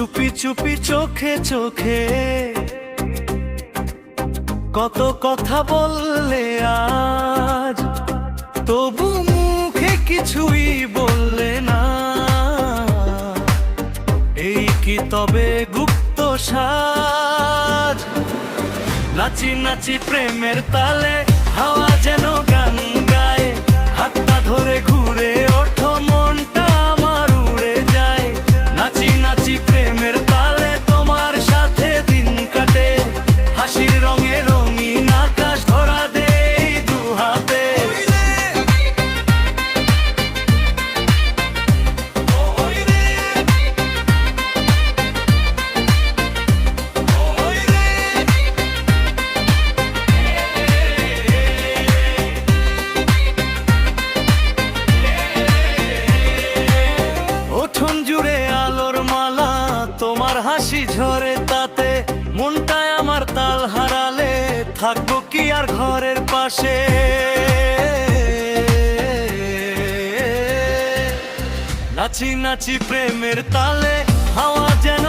চুপি চুপি চোখে চোখে। কত কথা বললে আজ, তবু মুখে কিছুই বললে না। এই কি তবে গুপ্ত সাজ? নাচি নাচি প্রেমের তালে হাওয়া যেন হাসি ঝরে তাতে মনটায় আমার তাল হারালে থাকব কি আর ঘরের পাশে? নাচি নাচি প্রেমের তালে হাওয়া যেন